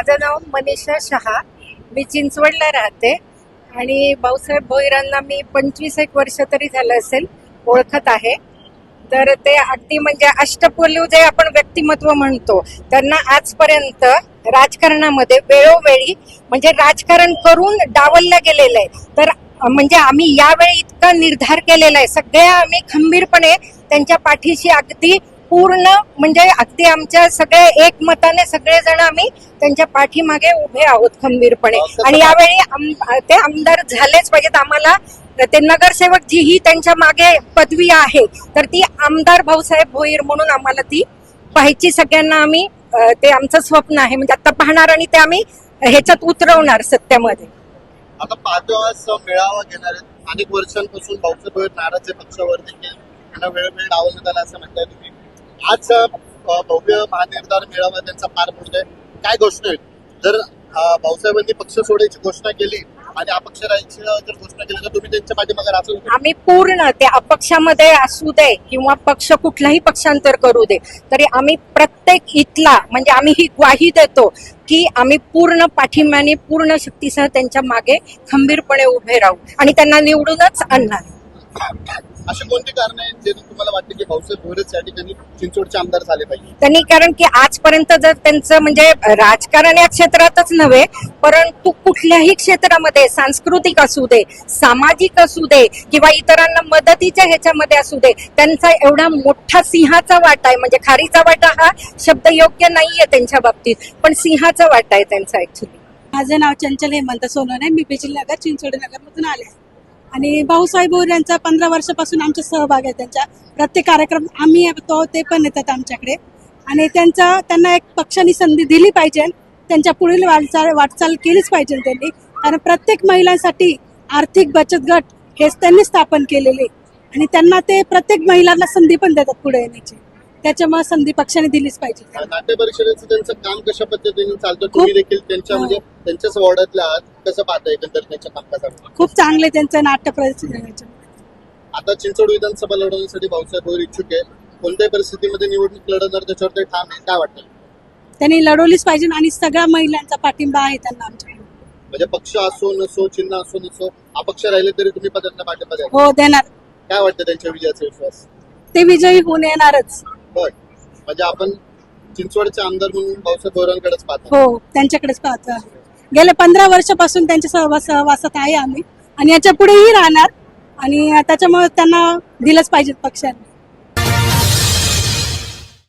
माझं नाव मनीषा शहा. मी चिंचवडला राहते. आणि भाऊसाहेब भोईरांना मी पंचवीस एक वर्ष तरी झालं असेल ओळखत आहे. तर ते अगदी म्हणजे अष्टपैलू जे आपण व्यक्तिमत्व म्हणतो त्यांना आजपर्यंत राजकारणामध्ये वेळोवेळी म्हणजे राजकारण करून डावललं गेलेलं आहे. तर म्हणजे आम्ही यावेळी इतका निर्धार केलेला आहे. सगळ्या आम्ही खंबीरपणे त्यांच्या पाठीशी अगदी पूर्ण म्हणजे अगदी आमच्या सगळे एकमताने सगळेजण आम्ही त्यांच्या पाठीमागे उभे आहोत खंबीरपणे. आणि यावेळी ते आमदार झालेच पाहिजेत. आम्हाला ते नगरसेवक जी ही त्यांच्या मागे पदवी आहे. तर ती आमदार भाऊसाहेब भोईर म्हणून आम्हाला ती पाहायची. सगळ्यांना आम्ही ते आमचं स्वप्न आहे. म्हणजे आता पाहणार आणि ते आम्ही ह्याच्यात उतरवणार सत्यामध्ये. आता पाचवा मेळावा घेणार आहेत. अनेक वर्षांपासून भाऊसाहेब नाराज आहे पक्षावर देखील. त्यांना वेळोवेळी डावलण्यात आला असं म्हणताय तुम्ही. आज भव्य महानिर्धार मेळावा त्यांचा पार पडतोय. काय घोषणा आहेत? जर भाऊसाहेबांनी पक्ष सोडायची घोषणा केली आणि अपक्ष राहायची जर घोषणा केली तर तुम्ही त्यांच्या पाठीमागे राहतो आम्ही पूर्ण ते अपक्षामध्ये असू दे किंवा पक्ष कुठलाही पक्षांतर करू दे तरी आम्ही प्रत्येक इथला म्हणजे आम्ही ही ग्वाही देतो की आम्ही पूर्ण पाठिंब्याने पूर्ण शक्तीसह त्यांच्या मागे खंबीरपणे उभे राहू आणि त्यांना निवडूनच आणणार. अशी कोणती कारण आहेत जे तुम्हाला वाटते की भाऊसाहेब भोयरच या ठिकाणी चिंचवडचे आमदार झाले पाहिजे? त्यांनी कारण की आजपर्यंत जर त्यांचं म्हणजे राजकारण या क्षेत्रातच नव्हे परंतु कुठल्याही क्षेत्रामध्ये सांस्कृतिक असू दे सामाजिक असू दे किंवा इतरांना मदतीच्या ह्याच्यामध्ये असू दे त्यांचा एवढा मोठा सिंहाचा वाटा आहे. म्हणजे खारीचा वाटा हा शब्द योग्य नाहीये त्यांच्या बाबतीत पण सिंहाचा वाटा आहे त्यांचा ऍक्च्युली माझं नाव चंचल हेमंत सोनवणे मी बिजिल नगर चिंचोडी नगर मधून आले. आहे. आणि भाऊसाहेब बोर यांचा पंधरा वर्षापासून आमचा सहभाग आहे त्यांच्या. प्रत्येक कार्यक्रम आम्ही येतो ते पण येतात आमच्याकडे. आणि त्यांचा त्यांना एक पक्षाने संधी दिली पाहिजे. त्यांच्या पुढील वाटचाल वाटचाल केलीच पाहिजे त्यांनी. कारण प्रत्येक महिलांसाठी आर्थिक बचत गट हेच त्यांनी स्थापन केलेले. आणि त्यांना ते प्रत्येक महिलांना संधी पण देतात पुढे येण्याची. त्याच्यामुळे संधी पक्षाने दिलीच पाहिजे. नाट्य परिषदेचं त्यांचं काम कशा पद्धतीने चालतं तुम्ही देखील त्यांच्या म्हणजे त्यांच्याच वॉर्डातल्या आहात. कसं पाहता एकंदर त्यांच्या कामकाजावर? खूप चांगले त्यांचं नाट्य प्रदर्शन आता चिंचवड विधानसभा लढवण्यासाठी भाऊसाहेब भोईर इच्छुक आहे. कोणत्याही परिस्थितीमध्ये निवडणूक लढवणार त्याच्यावर ते ठाम आहे? काय वाटतं? त्यांनी लढवलीच पाहिजे आणि सगळ्या महिलांचा पाठिंबा आहे त्यांना आमच्याकडे म्हणजे पक्ष असो नसो चिन्ह असो नसो अपक्ष राहिले तरी तुम्ही पदांना पाठिंबा द्या हो देणार. काय वाटतं त्यांच्या विजयाचा विश्वास? ते विजयी होऊन येणारच. म्हणजे आपण चिंचवडचे आमदार म्हणून भाऊसाहेब बोरांकडेच पाहतो. हो त्यांच्याकडेच पाहतो. गेल्या पंधरा वर्षापासून त्यांच्या सहवास सहवासात आहे आम्ही. आणि याच्या पुढेही राहणार. आणि त्याच्यामुळे त्यांना दिलंच पाहिजे पक्षाने.